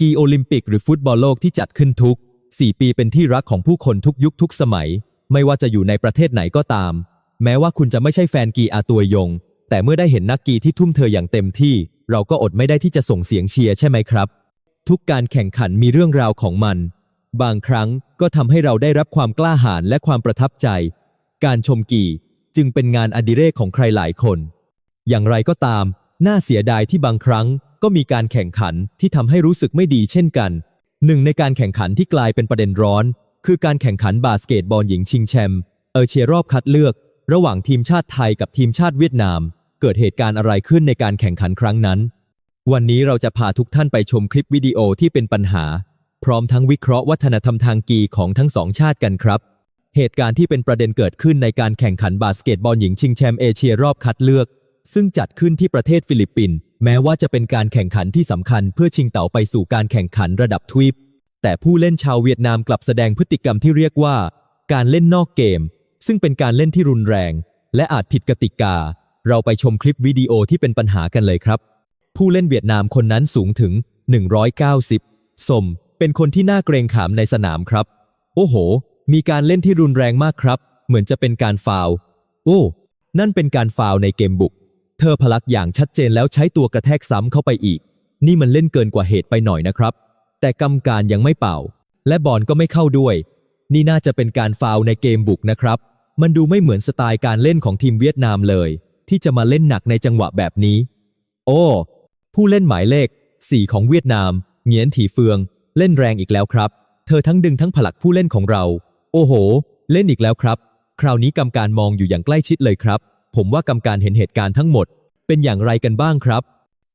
กีโอลิมปิกหรือฟุตบอลโลกที่จัดขึ้นทุก 4 ปีเป็นที่รักของผู้คนทุกยุคทุกสมัย ไม่ว่าจะอยู่ในประเทศไหนก็ตาม แม้ว่าคุณจะไม่ใช่แฟนกีอาตัวยง แต่เมื่อได้เห็นนักกีที่ทุ่มเทอย่างเต็มที่ เราก็อดไม่ได้ที่จะส่งเสียงเชียร์ใช่ไหมครับ ทุกการแข่งขันมีเรื่องราวของมัน บางครั้งก็ทำให้เราได้รับความกล้าหาญและความประทับใจ การชมกีจึงเป็นงานอดิเรกของใครหลายคน อย่างไรก็ตาม น่าเสียดายที่บางครั้ง ก็มีการแข่งขันที่ทำให้รู้สึกไม่ดีเช่นกัน หนึ่งในการแข่งขันที่กลายเป็นประเด็นร้อน คือการแข่งขันบาสเกตบอลหญิงชิงแชมป์เอเชียรอบคัดเลือก ระหว่างทีมชาติไทยกับทีมชาติเวียดนาม เกิดเหตุการณ์อะไรขึ้นในการแข่งขันครั้งนั้น วันนี้เราจะพาทุกท่านไปชมคลิปวิดีโอที่เป็นปัญหา พร้อมทั้งวิเคราะห์วัฒนธรรมทางกีของทั้งสองชาติกันครับ เหตุการณ์ที่เป็นประเด็นเกิดขึ้นในการแข่งขันบาสเกตบอลหญิงชิงแชมป์เอเชียรอบคัดเลือก ซึ่งจัดขึ้นที่ประเทศฟิลิปปินส์ แม้ว่าจะเป็นการแข่งขันที่สำคัญเพื่อชิงเต่าไปสู่การแข่งขันระดับทวีป แต่ผู้เล่นชาวเวียดนามกลับแสดงพฤติกรรมที่เรียกว่า การเล่นนอกเกม ซึ่งเป็นการเล่นที่รุนแรง และอาจผิดกติกา เราไปชมคลิปวิดีโอที่เป็นปัญหากันเลยครับ ผู้เล่นเวียดนามคนนั้นสูงถึง 190 สม เป็นคนที่น่าเกรงขามในสนามครับ โอ้โห มีการเล่นที่รุนแรงมากครับ เหมือนจะเป็นการฟาวล์โอ้ นั่นเป็นการฟาวล์ในเกมบุก เธอพลักอย่างชัดเจนแล้วใช้ตัวกระแทกซ้ำเข้าไปอีก นี่มันเล่นเกินกว่าเหตุไปหน่อยนะครับ แต่กรรมการยังไม่เป่า และบอลก็ไม่เข้าด้วย นี่น่าจะเป็นการฟาวในเกมบุกนะครับ มันดูไม่เหมือนสไตล์การเล่นของทีมเวียดนามเลย ที่จะมาเล่นหนักในจังหวะแบบนี้ โอ้ ผู้เล่นหมายเลข 4 ของเวียดนามเหงียนถีเฟือง เล่นแรงอีกแล้วครับ เธอทั้งดึงทั้งผลักผู้เล่นของเรา โอ้โห เล่นอีกแล้วครับ คราวนี้กรรมการมองอยู่อย่างใกล้ชิดเลยครับ ผมว่ากรรมการเห็นเหตุการณ์ทั้งหมด เป็นอย่างไรกันบ้างครับ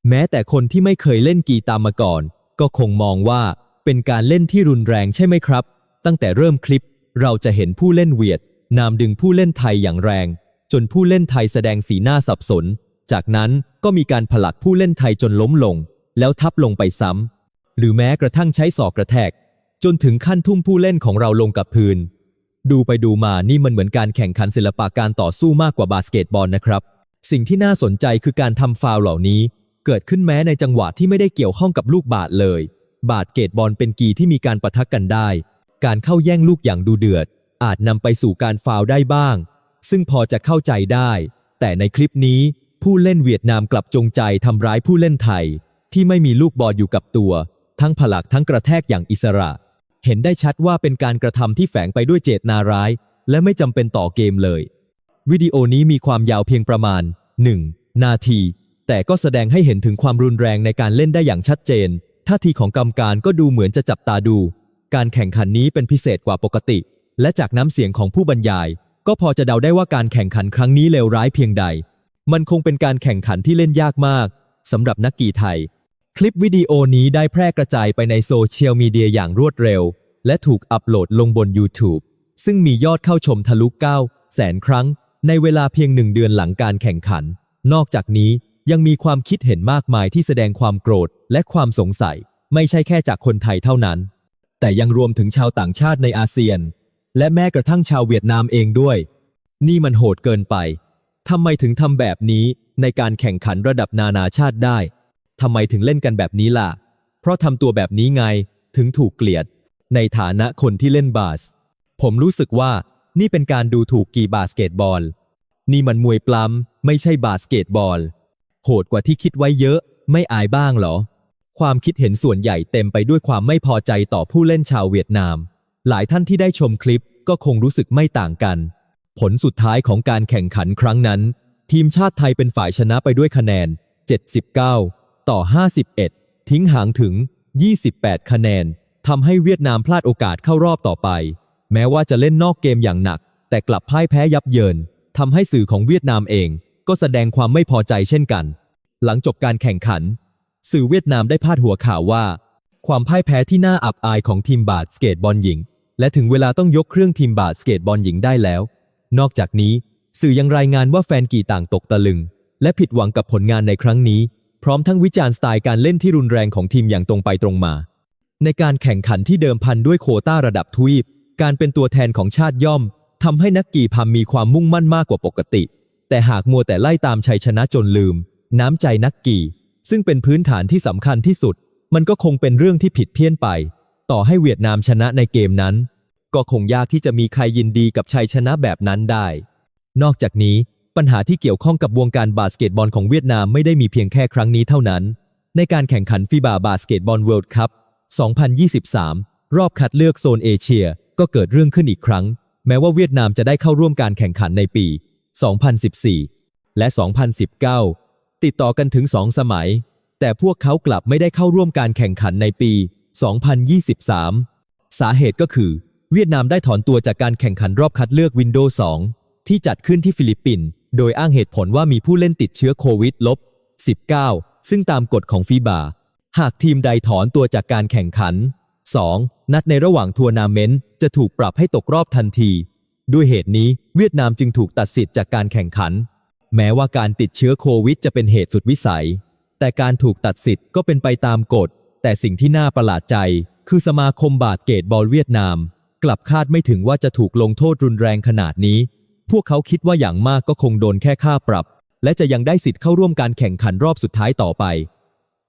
แม้แต่คนที่ไม่เคยเล่นกีตามมาก่อน ก็คงมองว่าเป็นการเล่นที่รุนแรงใช่ไหมครับ ตั้งแต่เริ่มคลิป เราจะเห็นผู้เล่นเวียด นามดึงผู้เล่นไทยอย่างแรง จนผู้เล่นไทยแสดงสีหน้าสับสน จากนั้นก็มีการผลักผู้เล่นไทยจนล้มลง แล้วทับลงไปซ้ำหรือแม้กระทั่งใช้ศอกกระแทก จนถึงขั้นทุ่มผู้เล่นของเราลงกับพื้น ดูไปดูมานี่มันเหมือนการแข่งขันศิลปะการต่อสู้มากกว่าบาสเกตบอลนะครับ สิ่งที่น่าสนใจคือการทำฟาวเหล่านี้ เกิดขึ้นแม้ในจังหวะที่ไม่ได้เกี่ยวข้องกับลูกบาสเลย บาสเกตบอลเป็นกีที่มีการปะทะกันได้ การเข้าแย่งลูกอย่างดูเดือด อาจนำไปสู่การฟาวได้บ้าง ซึ่งพอจะเข้าใจได้ แต่ในคลิปนี้ ผู้เล่นเวียดนามกลับจงใจทำร้ายผู้เล่นไทย ที่ไม่มีลูกบอลอยู่กับตัว ทั้งผลักทั้งกระแทกอย่างอิสระ เห็นได้ชัดว่าเป็นการกระทำที่แฝงไปด้วยเจตนาร้าย และไม่จำเป็นต่อเกมเลย วิดีโอนี้มีความยาวเพียงประมาณ 1 นาที แต่ก็แสดงให้เห็นถึงความรุนแรงในการเล่นได้อย่างชัดเจน ท่าทีของกรรมการก็ดูเหมือนจะจับตาดู การแข่งขันนี้เป็นพิเศษกว่าปกติ และจากน้ำเสียงของผู้บรรยาย ก็พอจะเดาได้ว่าการแข่งขันครั้งนี้เลวร้ายเพียงใด มันคงเป็นการแข่งขันที่เล่นยากมากสำหรับนักกีไทย คลิปวิดีโอนี้ได้แพร่กระจายไปในโซเชียลมีเดียอย่างรวดเร็ว และถูกอัปโหลดลงบน YouTube ซึ่งมียอดเข้าชมทะลุ9แสนครั้ง ในเวลาเพียงหนึ่งเดือนหลังการแข่งขัน นอกจากนี้ยังมีความคิดเห็นมากมายที่แสดงความโกรธและความสงสัย ไม่ใช่แค่จากคนไทยเท่านั้น แต่ยังรวมถึงชาวต่างชาติในอาเซียน และแม้กระทั่งชาวเวียดนามเองด้วย นี่มันโหดเกินไปทำไมถึงทำแบบนี้ในการแข่งขันระดับนานาชาติได้ ทำไมถึงเล่นกันแบบนี้ล่ะ เพราะทำตัวแบบนี้ไงถึงถูกเกลียด ในฐานะคนที่เล่นบาส ผมรู้สึกว่านี่เป็นการดูถูกกีบาสเกตบอล นี่มันมวยปล้ำไม่ใช่บาสเกตบอล โหดกว่าที่คิดไว้เยอะ ไม่อายบ้างเหรอ ความคิดเห็นส่วนใหญ่เต็มไปด้วยความไม่พอใจต่อผู้เล่นชาวเวียดนาม หลายท่านที่ได้ชมคลิปก็คงรู้สึกไม่ต่างกัน ผลสุดท้ายของการแข่งขันครั้งนั้น ทีมชาติไทยเป็นฝ่ายชนะไปด้วยคะแนน 79 ต่อ 51 ทิ้งห่างถึง 28 คะแนนทำให้เวียดนามพลาดโอกาสเข้ารอบต่อไป แม้ว่าจะเล่นนอกเกมอย่างหนัก แต่กลับพ่ายแพ้ยับเยินทำให้สื่อของเวียดนามเอง ก็แสดงความไม่พอใจเช่นกัน หลังจบการแข่งขัน สื่อเวียดนามได้พาดหัวข่าวว่า ความพ่ายแพ้ที่น่าอับอายของทีมบาสเกตบอลหญิง และถึงเวลาต้องยกเครื่องทีมบาสเกตบอลหญิงได้แล้ว นอกจากนี้ สื่อยังรายงานว่าแฟนกีต่างตกตะลึง และผิดหวังกับผลงานในครั้งนี้ พร้อมทั้งวิจารณ์สไตล์การเล่นที่รุนแรงของทีมอย่างตรงไปตรงมา ในการแข่งขันที่เดิมพันด้วยโคต้าระดับทวีป การเป็นตัวแทนของชาติย่อมทำให้นักกีพามีความมุ่งมั่นมากกว่าปกติ แต่หากมัวแต่ไล่ตามชัยชนะจนลืม น้ำใจนักกีซึ่งเป็นพื้นฐานที่สำคัญที่สุด มันก็คงเป็นเรื่องที่ผิดเพี้ยนไป ต่อให้เวียดนามชนะในเกมนั้น ก็คงยากที่จะมีใครยินดีกับชัยชนะแบบนั้นได้ นอกจากนี้ ปัญหาที่เกี่ยวข้องกับวงการบาสเกตบอลของเวียดนามไม่ได้มีเพียงแค่ครั้งนี้เท่านั้น ในการแข่งขันฟีบาบาสเกตบอลเวิลด์คัพ 2023 รอบคัดเลือกโซนเอเชีย ก็เกิดเรื่องขึ้นอีกครั้ง แม้ว่าเวียดนามจะได้เข้าร่วมการแข่งขันในปี 2014 และ 2019 ติดต่อกันถึง 2 สมัย แต่พวกเขากลับไม่ได้เข้าร่วมการแข่งขันในปี 2023 สาเหตุก็คือ เวียดนามได้ถอนตัวจากการแข่งขันรอบคัดเลือกวินโดว์2 ที่จัดขึ้นที่ฟิลิปปินส์โดยอ้างเหตุผลว่ามีผู้เล่นติดเชื้อโควิดลบ 19 ซึ่งตามกฎของฟีบาหากทีมใดถอนตัวจากการแข่งขัน 2. นัดในระหว่างทัวร์นาเมนต์จะถูกปรับให้ตกรอบทันที ด้วยเหตุนี้เวียดนามจึงถูกตัดสิทธิ์จากการแข่งขัน แม้ว่าการติดเชื้อโควิดจะเป็นเหตุสุดวิสัย แต่การถูกตัดสิทธิ์ก็เป็นไปตามกฎ แต่สิ่งที่น่าประหลาดใจ คือสมาคมบาสเกตบอลเวียดนาม กลับคาดไม่ถึงว่าจะถูกลงโทษรุนแรงขนาดนี้ พวกเขาคิดว่าอย่างมากก็คงโดนแค่ค่าปรับ และจะยังได้สิทธิ์เข้าร่วมการแข่งขันรอบสุดท้ายต่อไป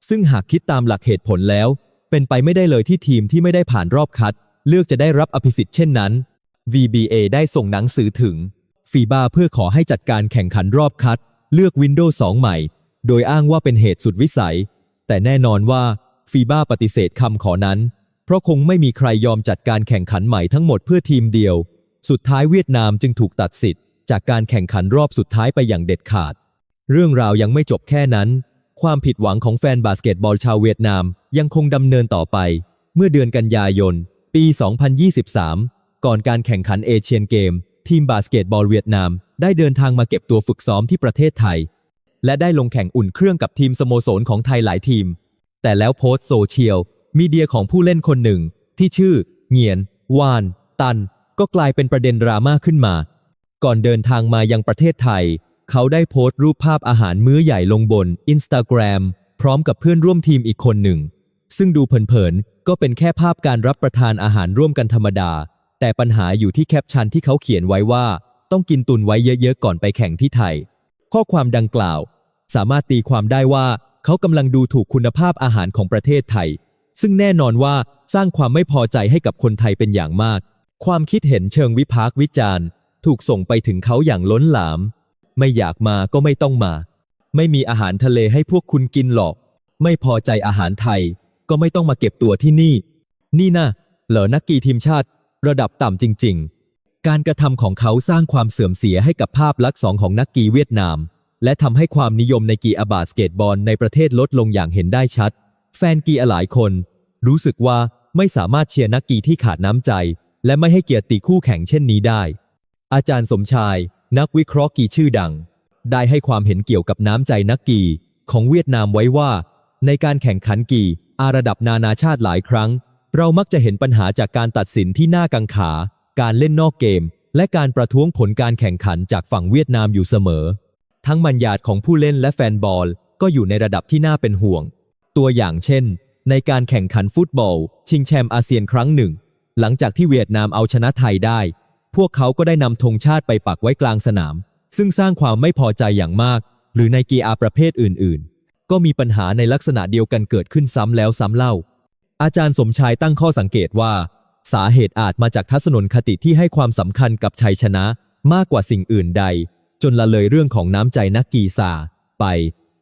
ซึ่งหากคิดตามหลักเหตุผลแล้ว เป็นไปไม่ได้เลยที่ทีมที่ไม่ได้ผ่านรอบคัด เลือกจะได้รับอภิสิทธิ์เช่นนั้น VBA ได้ส่งหนังสือถึงฟีบาเพื่อขอให้จัดการแข่งขันรอบคัด เลือก Windows 2 ใหม่ โดยอ้างว่าเป็นเหตุสุดวิสัย แต่แน่นอนว่าฟีบาปฏิเสธคำขอนั้น เพราะคงไม่มีใครยอมจัดการแข่งขันใหม่ทั้งหมดเพื่อทีมเดียว สุดท้ายเวียดนามจึงถูกตัดสิทธิ์จากการแข่งขันรอบสุดท้ายไปอย่างเด็ดขาด เรื่องราวยังไม่จบแค่นั้น ความผิดหวังของแฟนบาสเกตบอลชาวเวียดนามยังคงดำเนินต่อไป เมื่อเดือนกันยายน ปี 2023 ก่อนการแข่งขันเอเชียนเกม ทีมบาสเกตบอลเวียดนาม ได้เดินทางมาเก็บตัวฝึกซ้อมที่ประเทศไทย และได้ลงแข่งอุ่นเครื่องกับทีมสโมสรของไทยหลายทีม แต่แล้วโพสต์โซเชียลมีเดียของผู้เล่นคนหนึ่ง ที่ชื่อเงียน วาน ตัน ก็กลายเป็นประเด็นดราม่าขึ้นมา ก่อนเดินทางมายังประเทศไทย เขาได้โพสต์รูปภาพอาหารมื้อใหญ่ลงบน Instagram พร้อมกับเพื่อนร่วมทีมอีกคนหนึ่ง ซึ่งดูเผินๆ ก็เป็นแค่ภาพการรับประทานอาหารร่วมกันธรรมดา แต่ปัญหาอยู่ที่แคปชั่นที่เขาเขียนไว้ว่า ต้องกินตุนไว้เยอะๆ ก่อนไปแข่งที่ไทย ข้อความดังกล่าว สามารถตีความได้ว่าเขากำลังดูถูกคุณภาพอาหารของประเทศไทย ซึ่งแน่นอนว่าสร้างความไม่พอใจให้กับคนไทยเป็นอย่างมาก ความคิดเห็นเชิงวิพากษ์วิจารณ์ ถูกส่งไปถึงเขาอย่างล้นหลาม ไม่อยากมาก็ไม่ต้องมา ไม่มีอาหารทะเลให้พวกคุณกินหรอก ไม่พอใจอาหารไทย ก็ไม่ต้องมาเก็บตัวที่นี่ นี่นะเหรอนักกีทีมชาติ ระดับต่ำจริง ๆ การกระทำของเขาสร้างความเสื่อมเสียให้กับภาพลักษณ์สองของนักกีเวียดนาม และทำให้ความนิยมในกีอาบาสเกตบอลในประเทศลดลงอย่างเห็นได้ชัด แฟนกีอาหลายคน รู้สึกว่าไม่สามารถเชียร์นักกีที่ขาดน้ำใจ และไม่ให้เกียรติคู่แข่งเช่นนี้ได้ อาจารย์สมชาย นักวิเคราะห์กีชื่อดัง ได้ให้ความเห็นเกี่ยวกับน้ำใจนักกีของเวียดนามไว้ว่า ในการแข่งขันกีอาระดับนานาชาติหลายครั้ง เรามักจะเห็นปัญหาจากการตัดสินที่น่ากังขา การเล่นนอกเกม และการประท้วงผลการแข่งขันจากฝั่งเวียดนามอยู่เสมอ ทั้งมัญญาตของผู้เล่นและแฟนบอลก็อยู่ในระดับที่น่าเป็นห่วง ตัวอย่างเช่น ในการแข่งขันฟุตบอล ชิงแชมป์อาเซียนครั้งหนึ่ง หลังจากที่เวียดนามเอาชนะไทยได้ พวกเขาก็ได้นำธงชาติไปปักไว้กลางสนาม ซึ่งสร้างความไม่พอใจอย่างมาก หรือในกีฬาประเภทอื่น ๆ ก็มีปัญหาในลักษณะเดียวกันเกิดขึ้นซ้ำแล้วซ้ำเล่า อาจารย์สมชายตั้งข้อสังเกตว่า สาเหตุอาจมาจากทัศนคติที่ให้ความสำคัญกับชัยชนะมากกว่าสิ่งอื่นใด จนละเลยเรื่องของน้ำใจนักกีฬาไป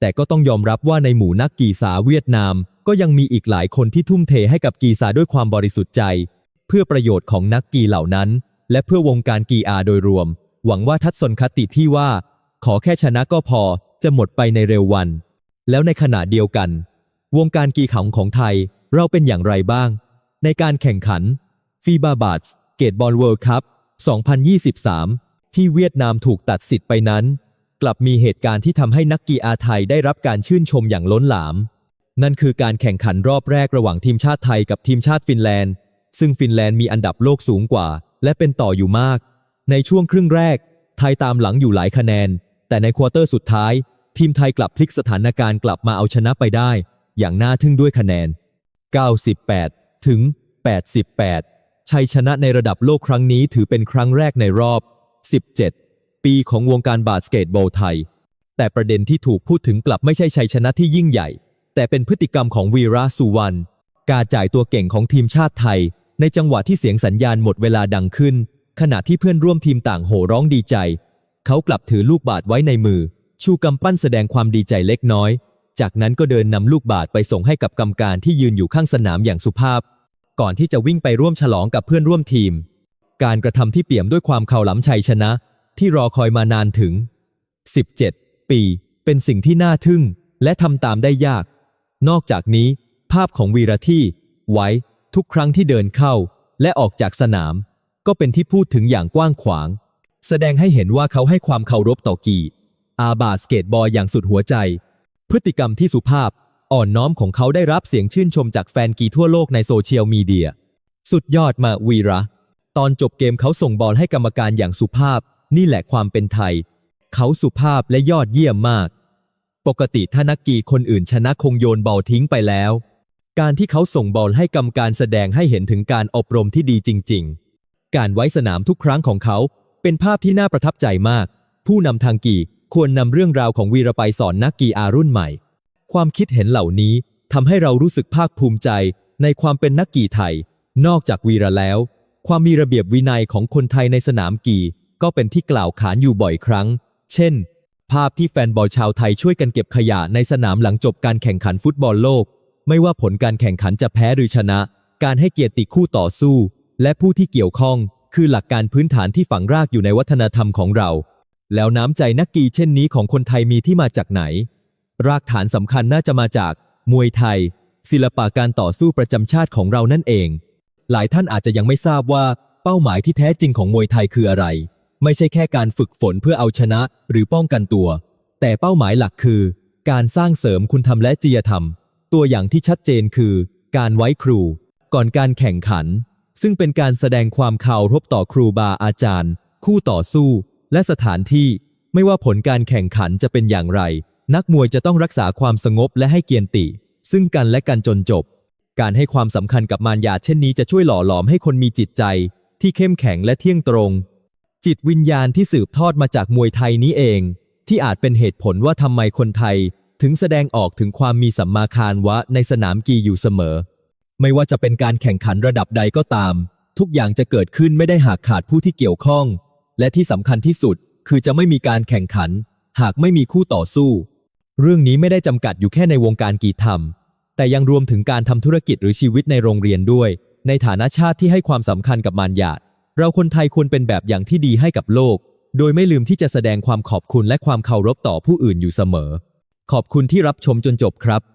แต่ก็ต้องยอมรับว่าในหมู่นักกีฬาเวียดนาม ก็ยังมีอีกหลายคนที่ทุ่มเทให้กับกีฬาด้วยความบริสุทธิ์ใจ เพื่อประโยชน์ของนักกีเหล่านั้น และเพื่อวงการกีฬาโดยรวม หวังว่าทัศนคติที่ว่า ขอแค่ชนะก็พอจะหมดไปในเร็ววัน แล้วในขณะเดียวกัน วงการกีขำของไทยเราเป็นอย่างไรบ้าง ในการแข่งขันฟีบาบาสเกตบอลเวิลด์คัพ 2023 ที่เวียดนามถูกตัดสิทธิ์ไปนั้น กลับมีเหตุการณ์ที่ทำให้นักกีฬาไทยได้รับการชื่นชมอย่างล้นหลาม นั่นคือการแข่งขันรอบแรกระหว่างทีมชาติไทยกับทีมชาติฟินแลนด์ ซึ่งฟินแลนด์มีอันดับโลกสูงกว่า และเป็นต่ออยู่มาก ในช่วงครึ่งแรก ไทยตามหลังอยู่หลายคะแนน แต่ในควอเตอร์สุดท้าย ทีมไทยกลับพลิกสถานการณ์กลับมาเอาชนะไปได้ อย่างน่าทึ่งด้วยคะแนน 98 ถึง 88 ชัยชนะในระดับโลกครั้งนี้ถือเป็นครั้งแรกในรอบ 17 ปีของวงการบาสเกตบอลไทย แต่ประเด็นที่ถูกพูดถึงกลับไม่ใช่ชัยชนะที่ยิ่งใหญ่ แต่เป็นพฤติกรรมของวีระสุวรรณการจ่ายตัวเก่งของทีมชาติไทย ในจังหวะที่เสียงสัญญาณหมดเวลาดังขึ้น ขณะที่เพื่อนร่วมทีมต่างโห่ร้องดีใจ เขากลับถือลูกบาศไว้ในมือ ชูกำปั้นแสดงความดีใจเล็กน้อย จากนั้นก็เดินนำลูกบาศไปส่งให้กับกรรมการที่ยืนอยู่ข้างสนามอย่างสุภาพ ก่อนที่จะวิ่งไปร่วมฉลองกับเพื่อนร่วมทีม การกระทำที่เปี่ยมด้วยความเข่าล้ำชัยชนะ ที่รอคอยมานานถึง 17 ปี เป็นสิ่งที่น่าทึ่ง และทำตามได้ยาก นอกจากนี้ ภาพของวีระที่ไว้ ทุกครั้งที่เดินเข้า และออกจากสนาม ก็เป็นที่พูดถึงอย่างกว้างขวาง แสดงให้เห็นว่าเขาให้ความเคารพต่อกีอาบาสเกตบอลอย่างสุดหัวใจ พฤติกรรมที่สุภาพอ่อนน้อมของเขาได้รับเสียงชื่นชมจากแฟนกีทั่วโลกในโซเชียลมีเดีย สุดยอดมาวีระ ตอนจบเกมเขาส่งบอลให้กรรมการอย่างสุภาพ นี่แหละความเป็นไทย เขาสุภาพและยอดเยี่ยมมาก ปกติถ้านักกีคนอื่นชนะคงโยนบอลทิ้งไปแล้ว การที่เขาส่งบอลให้กรรมการแสดงให้เห็นถึงการอบรมที่ดีจริง ๆ การไว้สนามทุกครั้งของเขา เป็นภาพที่น่าประทับใจมาก ผู้นำทางกีควรนำเรื่องราวของวีระไปสอนนักกีอารุ่นใหม่ ความคิดเห็นเหล่านี้ทำให้เรารู้สึกภาคภูมิใจในความเป็นนักกีไทย นอกจากวีระแล้ว ความมีระเบียบวินัยของคนไทยในสนามกีก็เป็นที่กล่าวขานอยู่บ่อยครั้ง เช่น ภาพที่แฟนบอลชาวไทยช่วยกันเก็บขยะในสนามหลังจบการแข่งขันฟุตบอลโลก ไม่ว่าผลการแข่งขันจะแพ้หรือชนะ การให้เกียรติคู่ต่อสู้ และผู้ที่เกี่ยวข้อง คือหลักการพื้นฐานที่ฝังรากอยู่ในวัฒนธรรมของเรา แล้วน้ำใจนักกีเช่นนี้ของคนไทยมีที่มาจากไหน รากฐานสำคัญน่าจะมาจาก มวยไทย ศิลปะการต่อสู้ประจำชาติของเรานั่นเอง หลายท่านอาจจะยังไม่ทราบว่าเป้าหมายที่แท้จริงของมวยไทยคืออะไร ไม่ใช่แค่การฝึกฝนเพื่อเอาชนะหรือป้องกันตัว แต่เป้าหมายหลักคือ การสร้างเสริมคุณธรรมและจริยธรรม ตัวอย่างที่ชัดเจนคือ การไว้ครู ก่อนการแข่งขัน ซึ่งเป็นการแสดงความเคารพต่อครูบาอาจารย์ คู่ต่อสู้ และสถานที่ ไม่ว่าผลการแข่งขันจะเป็นอย่างไร นักมวยจะต้องรักษาความสงบและให้เกียรติ ซึ่งกันและกันจนจบ การให้ความสำคัญกับมารยาเช่นนี้จะช่วยหล่อหลอมให้คนมีจิตใจ ที่เข้มแข็งและเที่ยงตรง จิตวิญญาณที่สืบทอดมาจากมวยไทยนี้เอง ที่อาจเป็นเหตุผลว่าทำไมคนไทย ถึงแสดงออกถึงความมีสัมมาคารวะในสนามกีอยู่เสมอ ไม่ว่าจะเป็นการแข่งขันระดับใดก็ตาม ทุกอย่างจะเกิดขึ้นไม่ได้หากขาดผู้ที่เกี่ยวข้อง และที่สำคัญที่สุดคือจะไม่มีการแข่งขัน หากไม่มีคู่ต่อสู้ เรื่องนี้ไม่ได้จำกัดอยู่แค่ในวงการกีธรรม แต่ยังรวมถึงการทำธุรกิจหรือชีวิตในโรงเรียนด้วย ในฐานะชาติที่ให้ความสำคัญกับมารยาทเราคนไทยควรเป็นแบบอย่างที่ดีให้กับโลก โดยไม่ลืมที่จะแสดงความขอบคุณและความเคารพต่อผู้อื่นอยู่เสมอ ขอบคุณที่รับชมจนจบครับ